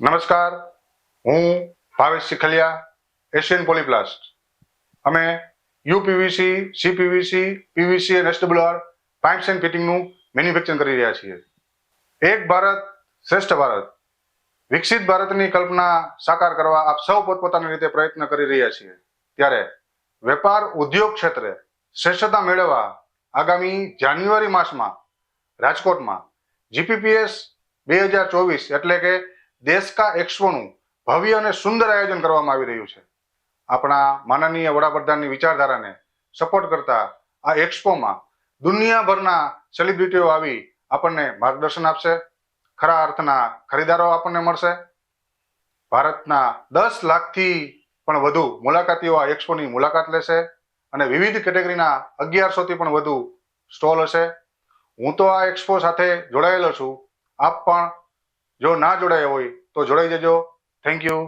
નમસ્કાર. હું Bhavesh Shikhaliya Asian Polyplast અમે યુપીવીસી, સીપીવીસી, પીવીસી અને એસડબ્લ્યુઆર પાઇપ્સ એન્ડ ફિટિંગનું મેન્યુફેક્ચરિંગ કરી રહ્યા છીએ. એક ભારત શ્રેષ્ઠ ભારત. વિકસિત ભારતની કલ્પના સાકાર કરવા આપ સૌ પોતપોતાની રીતે પ્રયત્ન કરી રહ્યા છીએ. ત્યારે વેપાર ઉદ્યોગ ક્ષેત્રે શ્રેષ્ઠતા મેળવવા આગામી જાન્યુઆરી માસમાં રાજકોટમાં જીપીપીએસ બે હજાર ચોવીસ એટલે કે દેશ કા એક્સપોનું ભવ્ય અને સુંદર આયોજન કરવામાં આવી રહ્યું છે. આપણા માનનીય વડાપ્રધાનની વિચારધારાને સપોર્ટ કરતા આ એક્સપોમાં દુનિયાભરના સેલિબ્રિટીઓ આવી આપણને માર્ગદર્શન આપશે. ખરા અર્થના ખરીદારો આપણને મળશે. ભારતના દસ લાખથી પણ વધુ મુલાકાતીઓ આ એક્સપોની મુલાકાત લેશે અને વિવિધ કેટેગરીના અગિયારસોથી પણ વધુ સ્ટોલ હશે. હું તો આ એક્સપો સાથે જોડાયેલો છું. આપ પણ જો ના જોડાયા હોય તો જોડાઈ જજો. Thank you